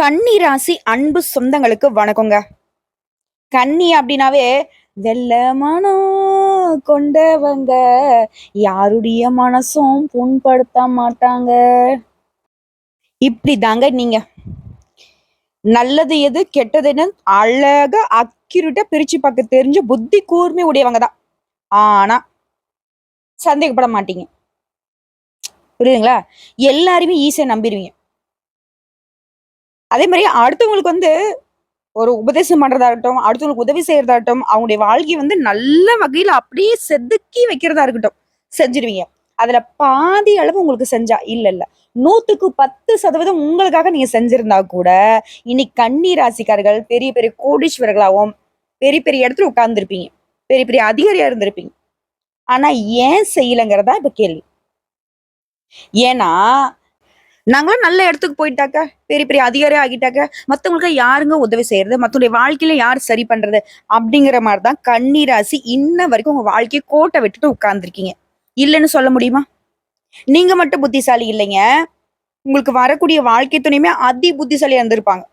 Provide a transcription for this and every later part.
கன்னி ராசி அன்பு சொந்தங்களுக்கு வணக்கங்க. கன்னி அப்படின்னாவே வெள்ள மனம் கொண்டவங்க. யாருடைய மனசும் புண்படுத்த மாட்டாங்க. இப்படி தாங்க நீங்க. நல்லது எது கெட்டதுன்னு அழகா அக்யூரேட்டா பிரிச்சு பார்க்க தெரிஞ்ச புத்தி கூர்மை உடையவங்க தான். ஆனா சந்தேகப்பட மாட்டீங்க. புரியுதுங்களா? எல்லாருமே ஈஸியா நம்பிடுவீங்க. அதே மாதிரி அடுத்தவங்களுக்கு வந்து ஒரு உபதேசம் பண்றதா இருக்கட்டும் அடுத்தவங்களுக்கு உதவி செய்யறதா இருக்கட்டும் அவங்களுடைய வாழ்க்கையை வந்து நல்ல வகையில அப்படியே செதுக்கி வைக்கிறதா இருக்கட்டும் செஞ்சிருவீங்க. அதுல பாதி அளவு உங்களுக்கு செஞ்சா இல்ல இல்ல. நூத்துக்கு பத்து சதவீதம் உங்களுக்காக நீங்க செஞ்சிருந்தா கூட இன்னைக்கு கன்னி ராசிக்காரர்கள் பெரிய பெரிய கோடீஸ்வரர்களாகவும் பெரிய பெரிய இடத்துல உட்கார்ந்துருப்பீங்க. பெரிய பெரிய அதிகாரியா இருந்திருப்பீங்க. ஆனா ஏன் செய்யலைங்கிறதா இப்ப கேள்வி. ஏன்னா நாங்களும் நல்ல இடத்துக்கு போயிட்டாக்க பெரிய பெரிய அதிகாரி ஆகிட்டாக்க மற்றவங்களுக்கு யாருங்க உதவி செய்யறது? மற்றவங்களுடைய வாழ்க்கையில யார் சரி பண்றது? அப்படிங்கிற மாதிரி தான் கன்னி ராசி இன்ன வரைக்கும் உங்க வாழ்க்கையை கோட்டை விட்டுட்டு உட்கார்ந்துருக்கீங்க. இல்லைன்னு சொல்ல முடியுமா? நீங்க மட்டும் புத்திசாலி இல்லைங்க. உங்களுக்கு வரக்கூடிய வாழ்க்கை துணையுமே அதி புத்திசாலியா இருந்திருப்பாங்க.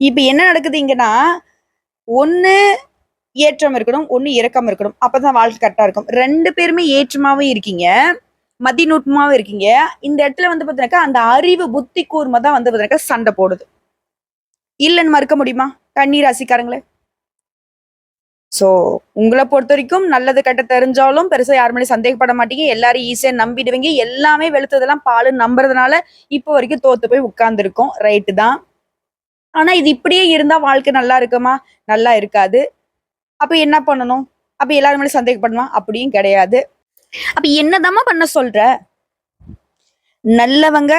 இப்ப என்ன நடக்குது இங்கன்னா ஒண்ணு ஏற்றம் இருக்கணும் ஒண்ணு இறக்கம் இருக்கணும். அப்பதான் வாழ்க்கை கரெக்டா இருக்கும். ரெண்டு பேருமே ஏற்றமாவே இருக்கீங்க. மதிநுட்பமாவே இருக்கீங்க. இந்த இடத்துல வந்து பாத்தீங்கன்னாக்கா அந்த அறிவு புத்தி கூர்மை தான் வந்து பாத்தீங்கன்னாக்கா சண்டை போடுது. இல்லைன்னு மறுக்க முடியுமா? கன்னி ராசிக்காரங்களே சோ உங்களை பொறுத்த வரைக்கும் நல்லது கெட்ட தெரிஞ்சாலும் பெருசா யார் மேலேயும் சந்தேகப்பட மாட்டீங்க. எல்லாரும் ஈஸியா நம்பிடுவீங்க. எல்லாமே வெளுத்ததெல்லாம் பாலு நம்புறதுனால இப்போ வரைக்கும் தோத்து போய் உட்கார்ந்துருக்கோம். ரைட்டு தான். ஆனா இது இப்படியே இருந்தா வாழ்க்கை நல்லா இருக்குமா? நல்லா இருக்காது. அப்ப என்ன பண்ணணும்? அப்ப எல்லாரும் மேலே சந்தேகப்படணுமா? அப்படியும் கிடையாது. அப்ப என்னதாம்மா பண்ண சொல்ற? நல்லவங்க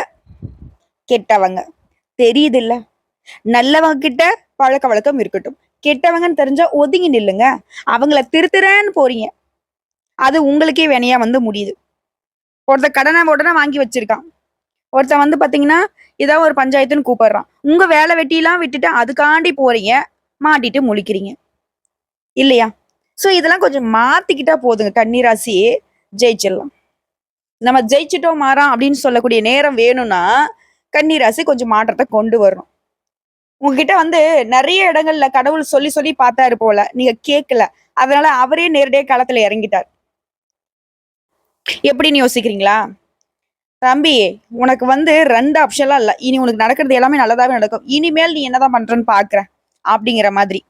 கெட்டவங்க. தெரியுது இல்ல நல்லவங்க கிட்ட பழக்க வழக்கம் இருக்கட்டும். கெட்டவங்கன்னு தெரிஞ்சா ஒதுங்கி நில்லுங்க. அவங்கள திருத்துறேன்னு போறீங்க. அது உங்களுக்கே வேணையா வந்து முடியுது. ஒருத்தர் கடனை உடனே வாங்கி வச்சிருக்கான். ஒருத்தன் வந்து பாத்தீங்கன்னா ஏதாவது ஒரு பஞ்சாயத்துன்னு கூப்பிடுறான். உங்க வேலை வெட்டிலாம் விட்டுட்டு அதுக்காண்டி போறீங்க. மாட்டிட்டு முழிக்கிறீங்க. இல்லையா? சோ இதெல்லாம் கொஞ்சம் மாத்திக்கிட்டா போதுங்க. கன்னிராசி ஜெயிச்சிடலாம். நம்ம ஜெயிச்சிட்டோம் மாறாம் அப்படின்னு சொல்லக்கூடிய நேரம் வேணும்னா கன்னிராசி கொஞ்சம் மாற்றத்தை கொண்டு வரணும். உங்ககிட்ட வந்து நிறைய இடங்கள்ல கடவுள் சொல்லி சொல்லி பார்த்தாரு போல. நீங்க கேட்கல. அதனால அவரே நேரடியாக களத்துல இறங்கிட்டார். எப்படின்னு யோசிக்கிறீங்களா? தம்பி உனக்கு வந்து ரெண்டு ஆப்ஷன்லாம் இல்லை. இனி உனக்கு நடக்கிறது எல்லாமே நல்லதாகவே நடக்கும். இனிமேல் நீ என்னதான் பண்றன்னு பாக்குற. அப்படிங்கிற மாதிரி.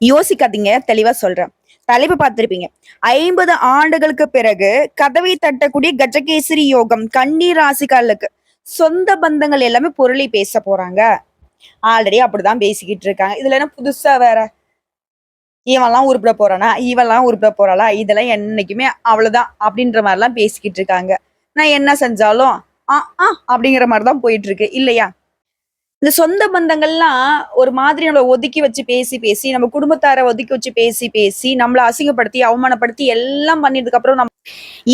யோசிக்காதீங்க. தெளிவா சொல்றேன். தலைப்பு பார்த்திருப்பீங்க. ஐம்பது ஆண்டுகளுக்கு பிறகு கதவை தட்டக்கூடிய கஜகேசரி யோகம் கண்ணீர் ராசிகாலுக்கு சொந்த பந்தங்கள் எல்லாமே பொருளை பேச போறாங்க. ஆல்ரெடி அப்படிதான் பேசிக்கிட்டு இருக்காங்க. இதுல என்ன புதுசா வேற? இவெல்லாம் உருப்பிட போறானா? இவெல்லாம் உருப்பிட போறாளா? இதெல்லாம் என்னைக்குமே அவ்வளவுதான் அப்படின்ற மாதிரிலாம் பேசிக்கிட்டு இருக்காங்க. நான் என்ன செஞ்சாலும் ஆ ஆ அப்படிங்கிற மாதிரி தான் போயிட்டு இருக்கு. இல்லையா? இந்த சொந்த பந்தங்கள்லாம் ஒரு மாதிரி நம்மளை ஒதுக்கி வச்சு பேசி பேசி நம்ம குடும்பத்தாரை ஒதுக்கி வச்சு பேசி பேசி நம்மளை அசிங்கப்படுத்தி அவமானப்படுத்தி எல்லாம் பண்ணினதுக்கு அப்புறம் நம்ம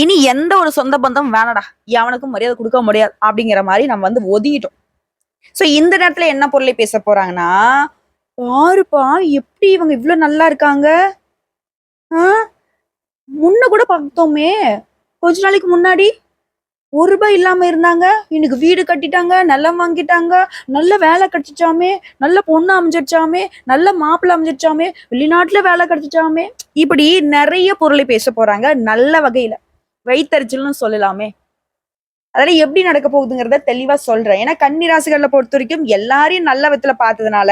இனி எந்த ஒரு சொந்த பந்தம் வேணடா. எவனுக்கும் மரியாதை கொடுக்க முடியாது அப்படிங்கிற மாதிரி நம்ம வந்து ஒதுங்கிட்டோம் சோ இந்த நேரத்துல என்ன பொருளை பேச போறாங்கன்னா பாருப்பா எப்படி இவங்க இவ்வளவு நல்லா இருக்காங்க? முன்ன கூட பார்த்தோமே. கொஞ்ச நாளைக்கு முன்னாடி ஒரு ரூபாய் இல்லாம இருந்தாங்க. இன்னைக்கு வீடு கட்டிட்டாங்க நிலம் வாங்கிட்டாங்க நல்ல வேலை கிடைச்சிச்சாமே நல்ல பொண்ணு அமைஞ்சிருச்சாமே நல்ல மாப்பிள்ளை அமைஞ்சிருச்சாமே வெளிநாட்டுல வேலை கிடைச்சிச்சாமே. இப்படி நிறைய பொருளை பேச போறாங்க நல்ல வகையில. வைத்தறிச்சல்னு சொல்லலாமே. அதெல்லாம் எப்படி நடக்க போகுதுங்கிறத தெளிவா சொல்றேன். ஏன்னா கன்னி ராசிகளை பொறுத்த வரைக்கும் எல்லாரையும் நல்ல விதத்துல பார்த்ததுனால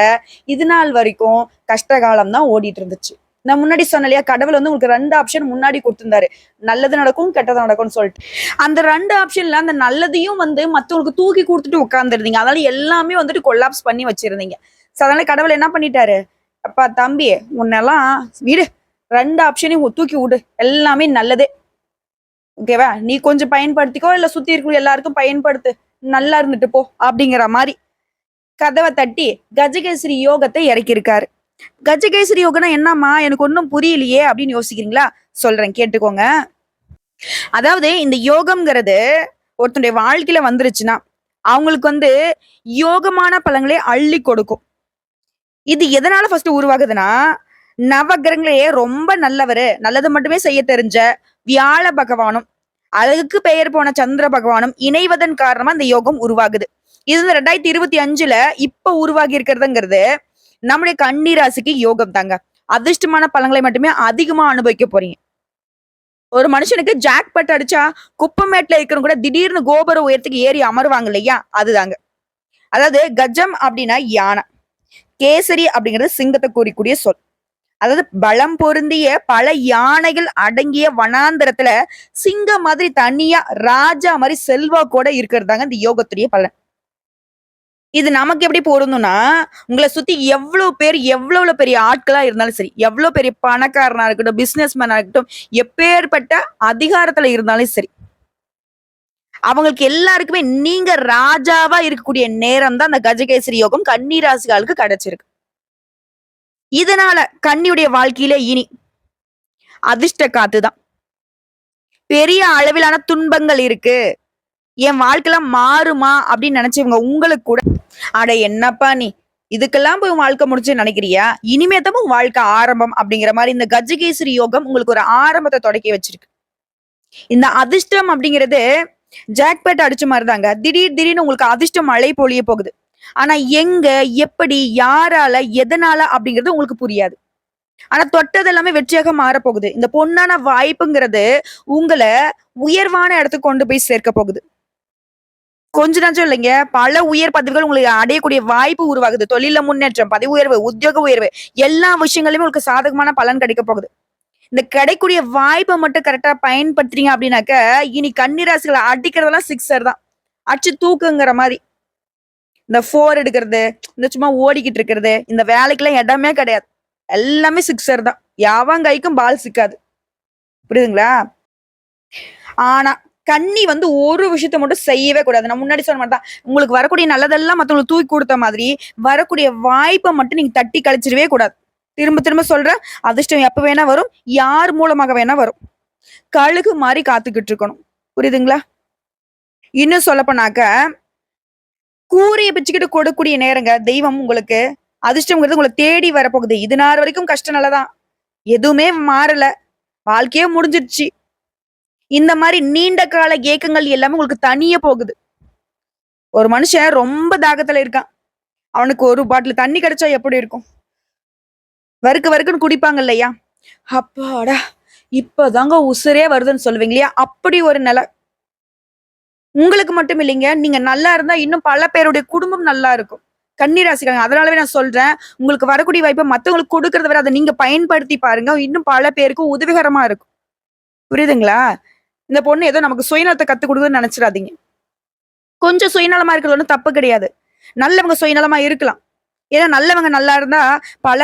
இது நாள் வரைக்கும் கஷ்ட காலம் தான் ஓடிட்டு இருந்துச்சு. நான் முன்னாடி சொன்ன இல்லையா கடவுள் வந்து உங்களுக்கு ரெண்டு ஆப்ஷன் முன்னாடி கொடுத்திருந்தாரு. நல்லது நடக்கும் கெட்டது நடக்கும்னு சொல்லிட்டு. அந்த ரெண்டு ஆப்ஷன்ல அந்த நல்லதையும் வந்து மத்தவங்களுக்கு தூக்கி கொடுத்துட்டு உட்காந்துருந்தீங்க அதனால எல்லாமே வந்துட்டு கொல்லாப்ஸ் பண்ணி வச்சிருந்தீங்க. So, அதனால கடவுள் என்ன பண்ணிட்டாரு? அப்பா தம்பி உன்னெல்லாம் வீடு. ரெண்டு ஆப்ஷனையும் தூக்கி விடு. எல்லாமே நல்லதே. ஓகேவா நீ கொஞ்சம் பயன்படுத்திக்கோ இல்ல சுத்தி இருக்கிற எல்லாருக்கும் பயன்படுத்து. நல்லா இருந்துட்டு போ அப்படிங்கிற மாதிரி. கதவை தட்டி கஜகேசரி யோகத்தை இறக்கியிருக்காரு. கஜகேசரி யோகனா என்னம்மா? எனக்கு ஒன்றும் புரியலையே அப்படின்னு யோசிக்கிறீங்களா? சொல்றேன் கேட்டுக்கோங்க. அதாவது இந்த யோகம்ங்கிறது ஒருத்தனுடைய வாழ்க்கையில வந்துருச்சுன்னா அவங்களுக்கு வந்து யோகமான பழங்களே அள்ளி கொடுக்கும். இது எதனால ஃபர்ஸ்ட் உருவாகுதுன்னா நவகிரகங்களே ரொம்ப நல்லவர். நல்லது மட்டுமே செய்ய தெரிஞ்ச வியாழ பகவானும் அழகுக்கு பெயர் போன சந்திர பகவானும் இணைவதன் காரணமா இந்த யோகம் உருவாகுது. இது வந்து ரெண்டாயிரத்தி இருபத்தி அஞ்சுல இப்ப உருவாகி இருக்கிறதுங்கிறது நம்முடைய கண்ணீராசிக்கு ராசிக்கு யோகம் தாங்க. அதிர்ஷ்டமான பழங்களை மட்டுமே அதிகமா அனுபவிக்க போறீங்க. ஒரு மனுஷனுக்கு ஜாக் பட் அடிச்சா குப்பமேட்ல இருக்கிறவங்க கூட திடீர்னு கோபுர உயரத்துக்கு ஏறி அமருவாங்க இல்லையா? அதுதாங்க. அதாவது கஜம் அப்படின்னா யானை. கேசரி அப்படிங்கிறது சிங்கத்தை கூறிக்கூடிய சொல். அதாவது பலம் பொருந்திய பல யானைகள் அடங்கிய வனாந்தரத்துல சிங்கம் மாதிரி தனியா ராஜா மாதிரி செல்வா கூட இருக்கிறதாங்க இந்த யோகத்துடைய பலன். இது நமக்கு எப்படி பொருந்தும்னா உங்களை சுத்தி எவ்வளவு பேர் எவ்வளவு பெரிய ஆட்களா இருந்தாலும் சரி எவ்வளவு பெரிய பணக்காரனா இருக்கட்டும் பிசினஸ் மேனா இருக்கட்டும் எப்பேற்பட்ட அதிகாரத்துல இருந்தாலும் சரி அவங்களுக்கு எல்லாருக்குமே நீங்க ராஜாவா இருக்கக்கூடிய நேரம் தான் அந்த கஜகேசரி யோகம் கன்னி ராசிகளுக்கு கிடைச்சிருக்கு. இதனால கன்னியுடைய வாழ்க்கையில இனி அதிர்ஷ்ட காத்துதான். பெரிய அளவிலான துன்பங்கள் இருக்கு. என் வாழ்க்கைலாம் மாறுமா அப்படின்னு நினைச்சவங்க உங்களுக்கு கூட அட என்னப்பா நீ? இதுக்கெல்லாம் போய் வாழ்க்கை முடிச்சு நினைக்கிறியா? இனிமே தான் வாழ்க்கை ஆரம்பம் அப்படிங்கிற மாதிரி இந்த கஜகேசரி யோகம் உங்களுக்கு ஒரு ஆரம்பத்தை தொடக்கி வச்சிருக்கு. இந்த அதிர்ஷ்டம் அப்படிங்கிறது ஜாக்பேட் அடிச்ச மாதிரிதாங்க. திடீர் திடீர்னு உங்களுக்கு அதிர்ஷ்டம் மழை பொழிய போகுது. ஆனா எங்க எப்படி யாரால எதனால அப்படிங்கிறது உங்களுக்கு புரியாது. ஆனா தொட்டது எல்லாமே வெற்றியாக மாறப்போகுது. இந்த பொண்ணான வாய்ப்புங்கிறது உங்களை உயர்வான இடத்துக்கு கொண்டு போய் சேர்க்க போகுது. கொஞ்ச நஞ்சம் இல்லைங்க பல உயர் பதவிகள் உங்களுக்கு அடையக்கூடிய வாய்ப்பு உருவாகுது. தொழில முன்னேற்றம் பதவி உயர்வு உத்தியோக உயர்வு எல்லா விஷயங்களுமே உங்களுக்கு சாதகமான பலன் கிடைக்க போகுது. இந்த கிடைக்கூடிய வாய்ப்பை மட்டும் கரெக்டா பயன்படுத்துறீங்க அப்படின்னாக்க இனி கன்னிராசிகளை அடிக்கிறதெல்லாம் சிக்ஸர் தான். அடிச்சு தூக்குங்கிற மாதிரி. இந்த ஃபோர் எடுக்கிறது இந்த சும்மா ஓடிக்கிட்டு இருக்கிறது இந்த வேலைக்கெல்லாம் இடமே கிடையாது. எல்லாமே சிக்ஸர் தான். யாவன் கைக்கும் பால் சிக்காது. புரியுதுங்களா? ஆனா கண்ணி வந்து ஒரு விஷயத்த மட்டும் செய்யவே கூடாது. நான் முன்னாடி சொன்ன மாதிரி தான் உங்களுக்கு வரக்கூடிய நல்லதெல்லாம் மற்றவங்களுக்கு தூக்கி கொடுத்த மாதிரி வரக்கூடிய வாய்ப்பை மட்டும் நீங்க தட்டி கழிச்சிடவே கூடாது. திரும்ப திரும்ப சொல்றேன் அதிர்ஷ்டம் எப்ப வேணா வரும் யார் மூலமாக வேணா வரும். கழுகு மாதிரி காத்துக்கிட்டு இருக்கணும். புரியுதுங்களா? இன்னும் சொல்லப்போனாக்க கூறிய பிச்சுக்கிட்டு கொடுக்கூடிய நேரங்க தெய்வம் உங்களுக்கு அதிர்ஷ்டம்ங்கிறது உங்களை தேடி வரப்போகுது. இது நாள் வரைக்கும் கஷ்டம் நல்லதான். எதுவுமே மாறல. வாழ்க்கையே முடிஞ்சிருச்சு. இந்த மாதிரி நீண்ட கால ஏக்கங்கள் எல்லாமே உங்களுக்கு தனிய போகுது. ஒரு மனுஷன் ரொம்ப தாகத்துல இருக்கான். அவனுக்கு ஒரு பாட்டில் தண்ணி கிடைச்சா எப்படி இருக்கும்? வறுக்கு வறுக்குன்னு குடிப்பாங்க இல்லையா? அப்பாடா இப்பதாங்க உசுரே வருதுன்னு சொல்லுவீங்க இல்லையா? அப்படி ஒரு நிலை. உங்களுக்கு மட்டும் இல்லைங்க நீங்க நல்லா இருந்தா இன்னும் பல பேருடைய குடும்பம் நல்லா இருக்கும். கன்னிராசிக்காரங்க அதனாலவே நான் சொல்றேன் உங்களுக்கு வரக்கூடிய வாய்ப்பை மத்தவங்களுக்கு கொடுக்கறத விட அதை நீங்க பயன்படுத்தி பாருங்க இன்னும் பல பேருக்கு உதவிகரமா இருக்கும். புரியுதுங்களா? இந்த பொண்ணு ஏதோ நமக்கு சுயநலத்தை கத்து கொடுக்குதுன்னு நினைச்சிடாதீங்க. கொஞ்சம் சுயநலமா இருக்கிறது ஒன்றும் தப்பு கிடையாது. நல்லவங்க சுயநலமா இருக்கலாம். ஏன்னா நல்லவங்க நல்லா இருந்தா பல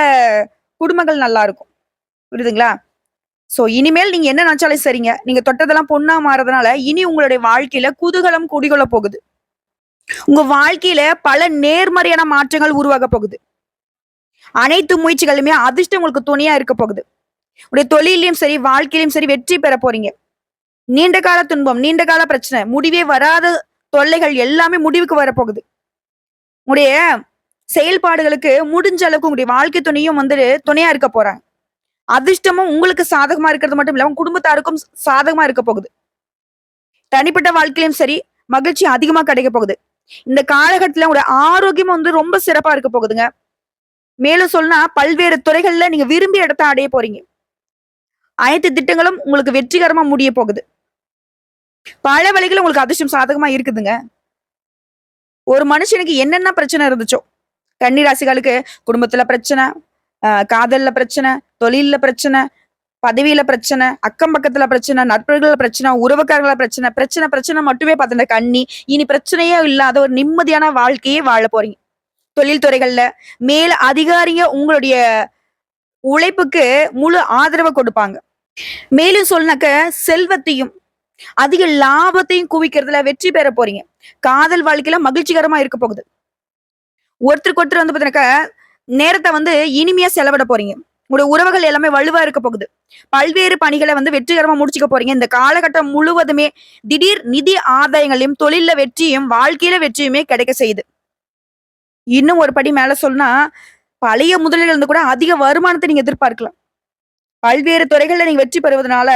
குடும்பங்கள் நல்லா இருக்கும். புரியுதுங்களா? ஸோ இனிமேல் நீங்க என்ன நினைச்சாலும் சரிங்க. நீங்க தொட்டதெல்லாம் பொண்ணா மாறதுனால இனி உங்களுடைய வாழ்க்கையில குதூகலம் குடிகொள்ள போகுது. உங்க வாழ்க்கையில பல நேர்மறையான மாற்றங்கள் உருவாக போகுது. அனைத்து முயற்சிகளுமே அதிர்ஷ்டம் உங்களுக்கு துணையா இருக்க போகுது. உடைய தொழிலையும் சரி வாழ்க்கையிலும் சரி வெற்றி பெற போறீங்க. நீண்ட கால துன்பம் நீண்ட கால பிரச்சனை முடிவே வராத தொல்லைகள் எல்லாமே முடிவுக்கு வரப்போகுது. உடைய செயல்பாடுகளுக்கு முடிஞ்ச அளவுக்கு உங்களுடைய வாழ்க்கை துணையும் வந்து துணையா இருக்க போறாங்க. அதிர்ஷ்டமும் உங்களுக்கு சாதகமா இருக்கிறது மட்டும் இல்லாம குடும்பத்தாருக்கும் சாதகமா இருக்க போகுது. தனிப்பட்ட வாழ்க்கையிலும் சரி மகிழ்ச்சி அதிகமா கிடைக்க போகுது. இந்த காலகட்டத்துல உங்களுடைய ஆரோக்கியம் வந்து ரொம்ப சிறப்பா இருக்க போகுதுங்க. மேலும் சொன்னா பல்வேறு துறைகள்ல நீங்க விரும்பிய இடத்த அடைய போறீங்க. அனைத்து திட்டங்களும் உங்களுக்கு வெற்றிகரமா முடிய போகுது. பல வழிகள் உங்களுக்கு அதிர்ஷ்டம் சாதகமா இருக்குதுங்க. ஒரு மனுஷனுக்கு என்னென்ன பிரச்சனை இருந்துச்சோ கன்னிராசிகளுக்கு குடும்பத்துல பிரச்சனை ஆஹ் காதல்ல பிரச்சனை தொழில்ல பிரச்சனை பதவியில பிரச்சனை அக்கம் பக்கத்துல பிரச்சனை நட்புகள பிரச்சனை உறவுக்காரங்கள பிரச்சனை பிரச்சனை பிரச்சனை மட்டுமே பார்த்துட்ட கண்ணி இனி பிரச்சனையே இல்லாத ஒரு நிம்மதியான வாழ்க்கையே வாழ போறீங்க. தொழில்துறைகள்ல மேல அதிகாரிங்க உங்களுடைய உழைப்புக்கு முழு ஆதரவு கொடுப்பாங்க. மேலும் சொன்னாக்க செல்வத்தையும் அதிக லாபத்தையும் குவிக்கிறதுல வெற்றி பெற போறீங்க. காதல் வாழ்க்கையில மகிழ்ச்சிகரமா இருக்க போகுது. ஒருத்தருக்கு ஒருத்தர் வந்து பாத்தீங்கன்னாக்கா நேரத்தை வந்து இனிமையா செலவிட போறீங்க. உங்களுடைய உறவுகள் எல்லாமே வலுவா இருக்க போகுது. பல்வேறு பணிகளை வந்து வெற்றிகரமா முடிச்சுக்க போறீங்க. இந்த காலகட்டம் முழுவதுமே திடீர் நிதி ஆதாயங்களையும் தொழில வெற்றியும் வாழ்க்கையில வெற்றியுமே கிடைக்க செய்யுது. இன்னும் ஒரு படி மேல சொன்னா பழைய முதலீடுல இருந்து கூட அதிக வருமானத்தை நீங்க எதிர்பார்க்கலாம். பல்வேறு துறைகள்ல நீங்க வெற்றி பெறுவதனால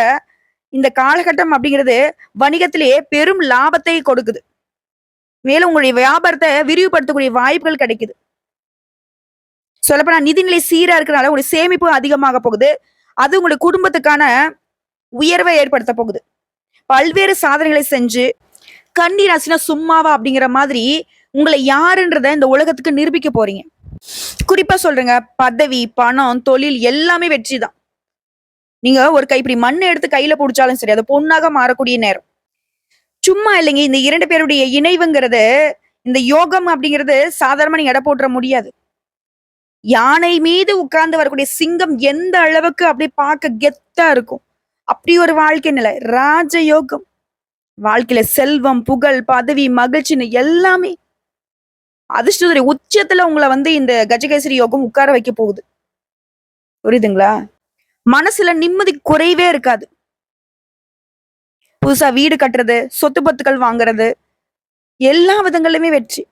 இந்த காலகட்டம் அப்படிங்கிறது வணிகத்திலேயே பெரும் லாபத்தை கொடுக்குது. மேலும் உங்களுடைய வியாபாரத்தை விரிவுபடுத்தக்கூடிய வாய்ப்புகள் கிடைக்குது. சொல்லப்போனா நிதிநிலை சீரா இருக்கிறனால உங்களுடைய சேமிப்பு அதிகமாக போகுது. அது உங்களுடைய குடும்பத்துக்கான உயர்வை ஏற்படுத்த போகுது. பல்வேறு சாதனைகளை செஞ்சு கண்ணீர் ராசினா சும்மாவா அப்படிங்கிற மாதிரி உங்களை யாருன்றத இந்த உலகத்துக்கு நிரூபிக்க போறீங்க. குறிப்பா சொல்றேங்க பதவி பணம் தொழில் எல்லாமே வெற்றி தான் நீங்க ஒரு கை இப்படி மண் எடுத்து கையில பிடிச்சாலும் சரி அது பொண்ணாக மாறக்கூடிய நேரம். சும்மா இல்லைங்க இந்த இரண்டு பேருடைய இணைவுங்கிறது இந்த யோகம் அப்படிங்கிறது சாதாரணமா நீங்க எடை போட்டுற முடியாது. யானை மீது உட்கார்ந்து வரக்கூடிய சிங்கம் எந்த அளவுக்கு அப்படி பார்க்க கெத்தா இருக்கும். அப்படி ஒரு வாழ்க்கை நிலை. ராஜயோகம் வாழ்க்கையில செல்வம் புகழ் பதவி மகிழ்ச்சின்னு எல்லாமே. அதிர்ஷ்டத்துடைய உச்சத்துல உங்களை வந்து இந்த கஜகேசரி யோகம் உட்கார வைக்க போகுது. புரியுதுங்களா? மனசுல நிம்மதி குறைவே இருக்காது. புதுசா வீடு கட்டுறது சொத்து பத்துக்கள் வாங்குறது எல்லா விதங்களிலுமே வெற்றி.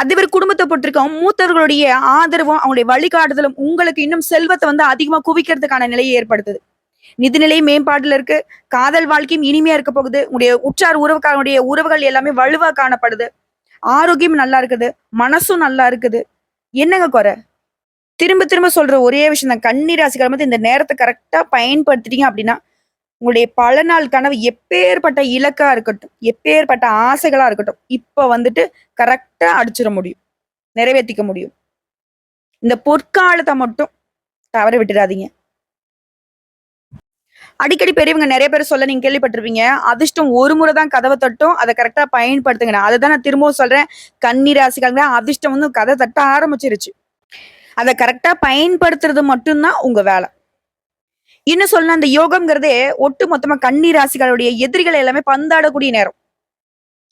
அதே மாதிரி குடும்பத்தை பொறுத்திருக்கோம். மூத்தவர்களுடைய ஆதரவும் அவங்களுடைய வழிகாட்டுதலும் உங்களுக்கு இன்னும் செல்வத்தை வந்து அதிகமா குவிக்கிறதுக்கான நிலையை ஏற்படுத்துது. நிதிநிலை மேம்பாடுல இருக்கு. காதல் வாழ்க்கையும் இனிமையா இருக்க போகுது. உங்களுடைய உற்றார் உறவுக்காரனுடைய உறவுகள் எல்லாமே வலுவா காணப்படுது. ஆரோக்கியம் நல்லா இருக்குது. மனசும் நல்லா இருக்குது. என்னங்க குறை? திரும்ப திரும்ப சொல்ற ஒரே விஷயம் தான். கண்ணீர் ராசிக்கார வந்து இந்த நேரத்தை கரெக்டா பயன்படுத்திட்டீங்க அப்படின்னா உங்களுடைய பல நாள் கனவு எப்பேற்பட்ட இலக்கா இருக்கட்டும் எப்பேற்பட்ட ஆசைகளா இருக்கட்டும் இப்ப வந்துட்டு கரெக்டா அடிச்சிட முடியும். நிறைவேற்றிக்க முடியும். இந்த பொற்காலத்தை மட்டும் தவற விட்டுடாதீங்க அடிக்கடி பெரியவங்க நிறைய பேர் சொல்ல நீங்க கேள்விப்பட்டிருப்பீங்க அதிர்ஷ்டம் ஒரு முறை தான் கதவை தட்டும் அதை கரெக்டா பயன்படுத்துங்க நான் அதுதான் நான் திரும்பவும் சொல்றேன். கண்ணீர் ராசிக்காரங்க அதிர்ஷ்டம் வந்து கதை தட்ட ஆரம்பிச்சிருச்சு. அதை கரெக்டா பயன்படுத்துறது மட்டும்தான் உங்க வேலை. இன்னும் சொல்லணும் அந்த யோகம்ங்கிறதே ஒட்டு மொத்தமா கன்னி ராசிகளுடைய எதிரிகள் எல்லாமே பந்தாடக்கூடிய நேரம்.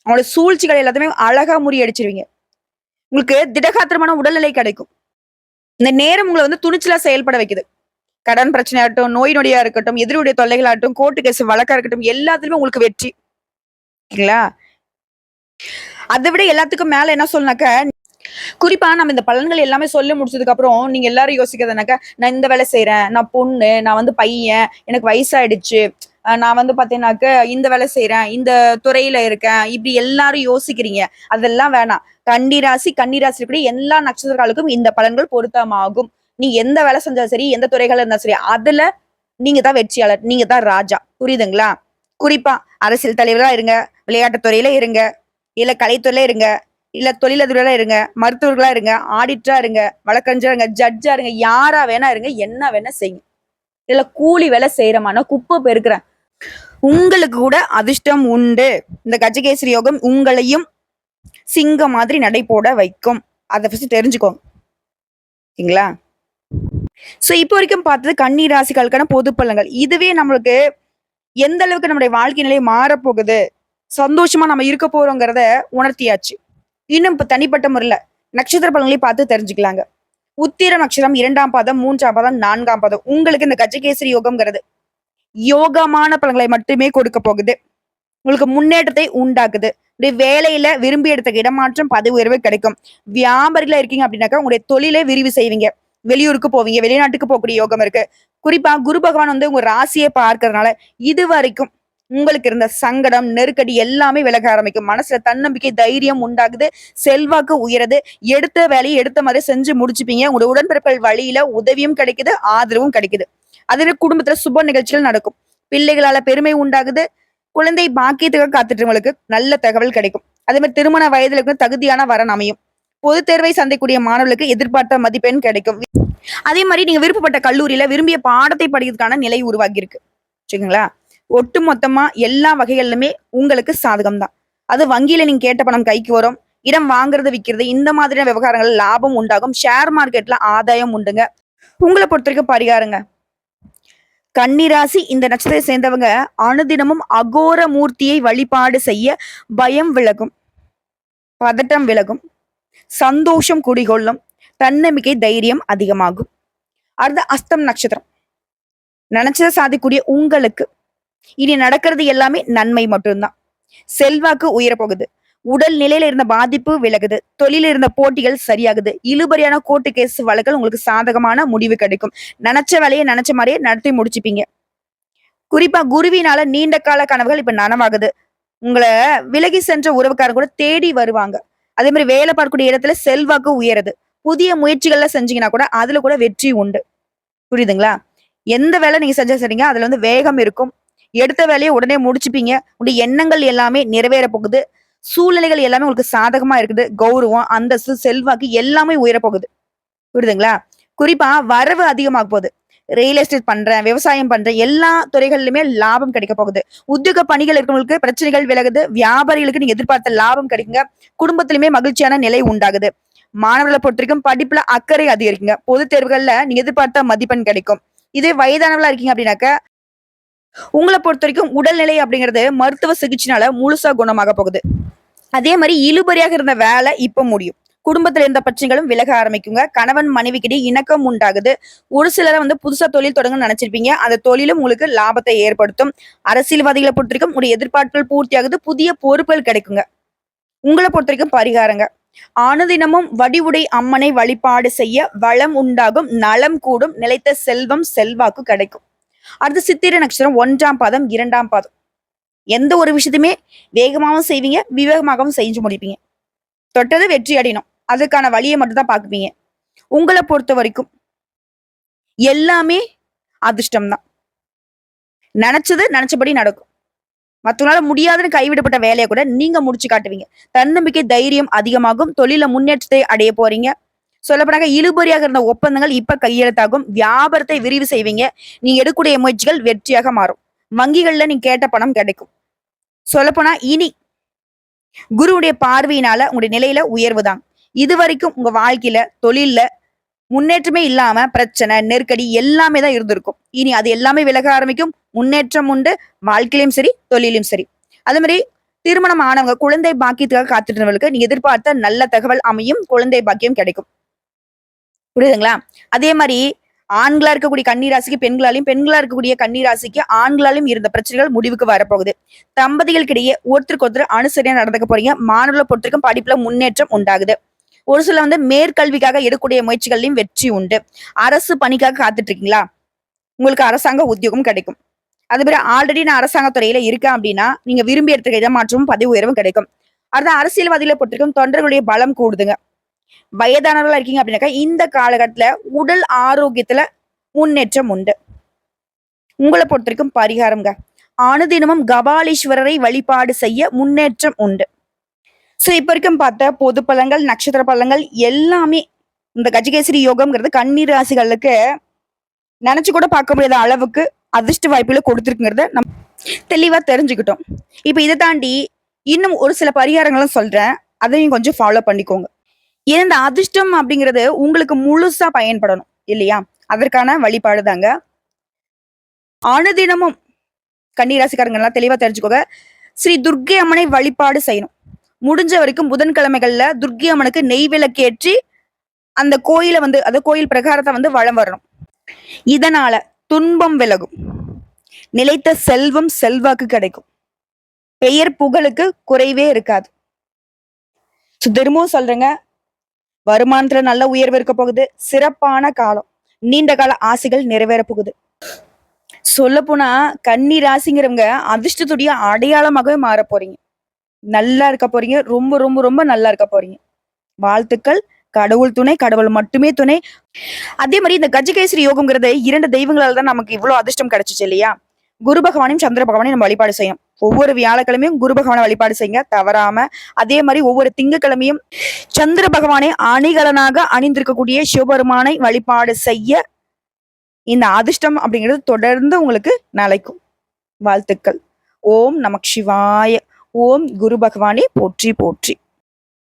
அவங்களோட சூழ்ச்சிகள் எல்லாத்தையுமே அழகா முறியடிச்சிருவீங்க உங்களுக்கு திடகாத்திரமான உடல்நிலை கிடைக்கும். இந்த நேரம் உங்களை வந்து துணிச்சலா செயல்பட வைக்குது. கடன் பிரச்சனையாகட்டும் நோய் நொடியா இருக்கட்டும் எதிரியுடைய தொல்லைகளாகட்டும் கோர்ட்டு கேஸ் வழக்கா இருக்கட்டும் எல்லாத்துலயுமே உங்களுக்கு வெற்றி. ஓகேங்களா அதை விட எல்லாத்துக்கும் மேல என்ன சொல்லனாக்க குறிப்பா நம்ம இந்த பலன்கள் எல்லாமே சொல்லி முடிச்சதுக்கு அப்புறம் நீங்க எல்லாரும் யோசிக்கிறதுனாக்க நான் இந்த வேலை செய்யறேன் நான் பொண்ணு நான் வந்து பையன் எனக்கு வயசாயிடுச்சு. நான் வந்து பாத்தீங்கன்னாக்க இந்த வேலை செய்யறேன் இந்த துறையில இருக்கேன். இப்படி எல்லாரும் யோசிக்கிறீங்க. அதெல்லாம் வேணாம். கன்னிராசி கன்னிராசி இருக்கக்கூடிய எல்லா நட்சத்திரங்களுக்கும் இந்த பலன்கள் பொருத்தமாகும். நீ எந்த வேலை செஞ்சாலும் சரி எந்த துறைகள் இருந்தாலும் சரி அதுல நீங்க தான் வெற்றியாளர் நீங்க தான் ராஜா. புரியுதுங்களா? குறிப்பா அரசியல் தலைவரா இருங்க விளையாட்டுத் துறையில இருங்க இல்ல கலைத்துறையில இருங்க. இல்ல தொழிலதிபரா இருங்க மருத்துவர்களா இருங்க ஆடிட்டரா இருங்க வழக்கறிஞரா இருங்க ஜட்ஜா இருங்க யாரா வேணா இருங்க என்ன வேணா செய்யுங்க. இல்ல கூலி வேலை செய்யறமான குப்பை பெருக்கிறேன். உங்களுக்கு கூட அதிர்ஷ்டம் உண்டு. இந்த கஜகேசரி யோகம் உங்களையும் சிங்கம் மாதிரி நடை போட வைக்கும். அதை ஃபர்ஸ்ட் தெரிஞ்சுக்கோங்க. சரிங்களா? சோ இப்போ வரைக்கும் பார்த்தது கன்னி ராசிகளுக்கான பொது பலன்கள். இதுவே நம்மளுக்கு எந்த அளவுக்கு நம்முடைய வாழ்க்கை நிலை மாறப்போகுது சந்தோஷமா நம்ம இருக்க போறோங்கிறத உணர்த்தியாச்சு. இன்னும் இப்போ தனிப்பட்ட முறையில் நட்சத்திர பலன்களையும் பார்த்து தெரிஞ்சுக்கலாங்க. உத்திர நட்சத்திரம் இரண்டாம் பாதம் மூன்றாம் பாதம் நான்காம் பாதம். உங்களுக்கு இந்த கஜகேசரி யோகம்ங்கிறது யோகமான பலன்களை மட்டுமே கொடுக்க போகுது. உங்களுக்கு முன்னேற்றத்தை உண்டாக்குது. உங்களுடைய வேலையில விரும்பி எடுத்த இடமாற்றம் பதவி உயர்வு கிடைக்கும். வியாபாரிகளா இருக்கீங்க அப்படின்னாக்கா உங்களுடைய தொழிலை விரிவு செய்வீங்க. வெளியூருக்கு போவீங்க வெளிநாட்டுக்கு போகக்கூடிய யோகம் இருக்கு. குறிப்பா குரு பகவான் வந்து உங்க ராசியை பார்க்கறதுனால இது வரைக்கும் உங்களுக்கு இருந்த சங்கடம் நெருக்கடி எல்லாமே விலக ஆரம்பிக்கும். மனசுல தன்னம்பிக்கை தைரியம் உண்டாகுது. செல்வாக்கு உயருது. எடுத்த வேலையை எடுத்த மாதிரி செஞ்சு முடிச்சுப்பீங்க. உங்களோட உடன்பிறப்புகள் வழியில உதவியும் கிடைக்குது ஆதரவும் கிடைக்குது. அதில் குடும்பத்துல சுப நிகழ்ச்சிகள் நடக்கும். பிள்ளைகளால பெருமை உண்டாகுது. குழந்தை பாக்கியத்துக்காக காத்துட்டவங்களுக்கு நல்ல தகவல் கிடைக்கும். அதே மாதிரி திருமண வயதுல தகுதியான வரன் அமையும். பொது தேர்வை சந்தைக்கூடிய மாணவர்களுக்கு எதிர்பார்த்த மதிப்பெண் கிடைக்கும். அதே மாதிரி நீங்க விருப்பப்பட்ட கல்லூரியில விரும்பிய பாடத்தை படிக்கிறதுக்கான நிலை உருவாகி இருக்கு. சரிங்களா? ஒட்டு மொத்தமா எல்லா வகைகளிலுமே உங்களுக்கு சாதகம் தான் அது வங்கியில நீங்க கேட்ட பணம் கைக்கு வரும். இடம் வாங்குறது விற்கிறது இந்த மாதிரியான விவகாரங்கள் லாபம் உண்டாகும். ஷேர் மார்க்கெட்ல ஆதாயம் உண்டுங்க. உங்களை பொறுத்த வரைக்கும் பரிகாரங்க. கன்னிராசி இந்த நட்சத்திரத்தை சேர்ந்தவங்க அனுதினமும் அகோர மூர்த்தியை வழிபாடு செய்ய பயம் விலகும். பதட்டம் விலகும். சந்தோஷம் குடிகொள்ளும். தன்னம்பிக்கை தைரியம் அதிகமாகும். அடுத்த அஸ்தம் நட்சத்திரம். நினைச்சதை சாதிக்கூடிய உங்களுக்கு இனி நடக்கிறது எல்லாமே நன்மை மட்டும்தான். செல்வாக்கு உயரப்போகுது. உடல் நிலையில இருந்த பாதிப்பு விலகுது. தொழில இருந்த போட்டிகள் சரியாகுது. இழுபறியான கோர்ட்டு கேஸ் வழக்கில் உங்களுக்கு சாதகமான முடிவு கிடைக்கும். நினைச்ச வேலையை நினைச்ச மாதிரியே நடத்தி முடிச்சுப்பீங்க. குறிப்பா குருவினால நீண்ட கால கனவுகள் இப்ப நனவாகுது. உங்களை விலகி சென்ற உறவுக்காரங்க கூட தேடி வருவாங்க. அதே மாதிரி வேலை பார்க்கக்கூடிய இடத்துல செல்வாக்கு உயருது. புதிய முயற்சிகள்ல செஞ்சீங்கன்னா கூட அதுல கூட வெற்றி உண்டு. புரியுதுங்களா? எந்த வேலை நீங்க செஞ்சா சரிங்க. அதுல வந்து வேகம் இருக்கும். எடுத்த வேலையை உடனே முடிச்சுப்பீங்க. உங்களுடைய எண்ணங்கள் எல்லாமே நிறைவேற போகுது. சூழ்நிலைகள் எல்லாமே உங்களுக்கு சாதகமா இருக்குது. கௌரவம் அந்தஸ்து செல்வாக்கு எல்லாமே உயர போகுது புரியுதுங்களா? குறிப்பா வரவு அதிகமாக போகுது. ரியல் எஸ்டேட் பண்றேன் விவசாயம் பண்றேன் எல்லா துறைகளிலுமே லாபம் கிடைக்க போகுது. உத்தியோக பணிகள் இருக்கிறவங்களுக்கு பிரச்சனைகள் விலகுது. வியாபாரிகளுக்கு நீங்க எதிர்பார்த்த லாபம் கிடைக்குங்க. குடும்பத்திலுமே மகிழ்ச்சியான நிலை உண்டாகுது. மாணவர்களை பொறுத்த வரைக்கும் படிப்புல அக்கறை அதிகரிக்குங்க. பொது தேர்வுகள்ல நீங்க எதிர்பார்த்த மதிப்பெண் கிடைக்கும். இதே வயதானவளா இருக்கீங்க அப்படின்னாக்க உங்களை பொறுத்த வரைக்கும் உடல்நிலை அப்படிங்கிறது மருத்துவ சிகிச்சைனால முழுசா குணமாக போகுது. அதே மாதிரி இழுபறியாக இருந்த வேலை இப்ப முடியும். குடும்பத்துல இருந்த பிரச்சனைகளும் விலக ஆரம்பிக்குங்க. கணவன் மனைவிக்கிடையே இணக்கம் உண்டாகுது. ஒரு சிலரை வந்து புதுசா தொழில் தொடங்க நினைச்சிருப்பீங்க. அந்த தொழிலும் உங்களுக்கு லாபத்தை ஏற்படுத்தும். அரசியல்வாதிகளை பொறுத்த வரைக்கும் உங்களுடைய எதிர்பார்ப்புகள் பூர்த்தியாகுது. புதிய பொறுப்புகள் கிடைக்குங்க. உங்களை பொறுத்த வரைக்கும் பரிகாரங்க. ஆணுதினமும் வடிவுடை அம்மனை வழிபாடு செய்ய வளம் உண்டாகும். நலம் கூடும். நிலைத்த செல்வம் செல்வாக்கு கிடைக்கும். அடுத்து சித்திரை நட்சத்திரம் ஒன்றாம் பாதம் இரண்டாம் பாதம். எந்த ஒரு விஷயத்தையுமே வேகமாகவும் செய்வீங்க விவேகமாகவும் செஞ்சு முடிப்பீங்க. தொட்டது வெற்றி அடையணும். அதுக்கான வழியை மட்டும் தான் உங்களை பொறுத்த வரைக்கும் எல்லாமே அதிர்ஷ்டம் தான் நினைச்சது நினைச்சபடி நடக்கும். மற்றவங்களால முடியாதுன்னு கைவிடப்பட்ட வேலையை கூட நீங்க முடிச்சு காட்டுவீங்க. தன்னம்பிக்கை தைரியம் அதிகமாகும். தொழில முன்னேற்றத்தை அடைய போறீங்க. சொல்லப்போனாக்க இழுபறியாக இருந்த ஒப்பந்தங்கள் இப்ப கையெழுத்தாகும். வியாபாரத்தை விரிவு செய்வீங்க. நீங்க எடுக்கக்கூடிய முயற்சிகள் வெற்றியாக மாறும். வங்கிகள்ல நீங்க கேட்ட பணம் கிடைக்கும். சொல்லப்போனா இனி குருவுடைய பார்வையினால உங்களுடைய நிலையில உயர்வு தான். இது வரைக்கும் உங்க வாழ்க்கையில தொழில்ல முன்னேற்றமே இல்லாம பிரச்சனை நெருக்கடி எல்லாமே தான் இருந்திருக்கும். இனி அது எல்லாமே விலக ஆரம்பிக்கும். முன்னேற்றம் உண்டு. வாழ்க்கையிலும் சரி தொழிலும் சரி. அதே மாதிரி திருமணம் ஆனவங்க குழந்தை பாக்கியத்துக்காக காத்துட்டு நீங்க எதிர்பார்த்த நல்ல தகவல் அமையும். குழந்தை பாக்கியம் கிடைக்கும். புரியுதுங்களா? அதே மாதிரி ஆண்களா இருக்கக்கூடிய கன்னிராசிக்கு பெண்களாலையும் பெண்களா இருக்கக்கூடிய கன்னிராசிக்கு ஆண்களாலும் இருந்த பிரச்சனைகள் முடிவுக்கு வரப்போகுது. தம்பதிகளுக்கிடையே ஒருத்தருக்கு ஒருத்தர் அனுசரியா நடந்துக்க போறீங்க. மாணவர்களை பொறுத்திருக்கும் படிப்புல முன்னேற்றம் உண்டாகுது. ஒரு சில வந்து மேற்கல்விக்காக எடுக்கக்கூடிய முயற்சிகள்லையும் வெற்றி உண்டு. அரசு பணிக்காக காத்துட்டு இருக்கீங்களா உங்களுக்கு அரசாங்க உத்தியோகம் கிடைக்கும். அது மாதிரி ஆல்ரெடி நான் அரசாங்க துறையில இருக்கேன் அப்படின்னா நீங்க விரும்பி எடுத்துக்க இடமாற்றமும் பதவி உயர்வும் கிடைக்கும். அடுத்த அரசியல்வாதிகளை பொறுத்திருக்கும் தொண்டர்களுடைய பலம் கூடுதுங்க. வயதானவர்களா இருக்கீங்க அப்படின்னாக்கா இந்த காலகட்டத்துல உடல் ஆரோக்கியத்துல முன்னேற்றம் உண்டு. உங்களை பொறுத்த வரைக்கும் பரிகாரம்ங்க. அனுதினமும் கபாலீஸ்வரரை வழிபாடு செய்ய முன்னேற்றம் உண்டு. ஸோ இப்போ வரைக்கும் பார்த்த பொது பழங்கள் நட்சத்திர பழங்கள் எல்லாமே இந்த கஜகேசரி யோகம்ங்கிறது கண்ணீர் ராசிகளுக்கு நினைச்சு கூட பார்க்க முடியாத அளவுக்கு அதிர்ஷ்ட வாய்ப்புகளை கொடுத்துருக்குங்கிறத நம் தெளிவா தெரிஞ்சுக்கிட்டோம். இப்போ இதை தாண்டி இன்னும் ஒரு சில பரிகாரங்களும் சொல்றேன். அதையும் கொஞ்சம் ஃபாலோ பண்ணிக்கோங்க. இந்த அதிர்ஷ்டம் அப்படிங்கிறது உங்களுக்கு முழுசா பயன்படணும் இல்லையா? அதற்கான வழிபாடு தாங்க. அனுதினமும் கன்னிராசிக்காரங்க எல்லாம் தெளிவா தெரிஞ்சுக்கோங்க. ஸ்ரீ துர்க்கை அம்மனை வழிபாடு செய்யணும். முடிஞ்ச வரைக்கும் புதன்கிழமைகள்ல துர்க்கை அம்மனுக்கு நெய் விளக்கேற்றி அந்த கோயிலை வந்து அந்த கோயில் பிரகாரத்தை வந்து வளம் வரணும். இதனால துன்பம் விலகும். நிலைத்த செல்வம் செல்வாக்கு கிடைக்கும். பெயர் புகழுக்கு குறைவே இருக்காது. So, திரும்பவும் சொல்றேங்க. வருமானத்துல நல்ல உயர்வு இருக்க போகுது. சிறப்பான காலம். நீண்ட கால ஆசைகள் நிறைவேற போகுது. சொல்ல போனா கன்னி ராசிங்கிறவங்க அதிர்ஷ்டத்துடைய அடையாளமாகவே மாற போறீங்க. நல்லா இருக்க போறீங்க. ரொம்ப ரொம்ப ரொம்ப நல்லா இருக்க போறீங்க. வாழ்த்துக்கள். கடவுள் துணை கடவுள் மட்டுமே துணை. அதே மாதிரி இந்த கஜகேசரி யோகம்ங்கிறது இரண்டு தெய்வங்களால தான் நமக்கு இவ்வளவு அதிர்ஷ்டம் கிடைச்சிச்சு இல்லையா? குரு பகவானையும் சந்திர பகவானையும் நம்ம வழிபாடு செய்யும் ஒவ்வொரு வியாழக்கிழமையும் குரு பகவானை வழிபாடு செய்யுங்க. தவறாம அதே மாதிரி ஒவ்வொரு திங்கக்கிழமையும் சந்திர பகவானை அணிகலனாக அணிந்திருக்கக்கூடிய சிவபெருமானை வழிபாடு செய்ய இந்த அதிர்ஷ்டம் அப்படிங்கிறது தொடர்ந்து உங்களுக்கு நிலைக்கும். வாழ்த்துக்கள். ஓம் நமக் சிவாய. ஓம் குரு பகவானே போற்றி போற்றி.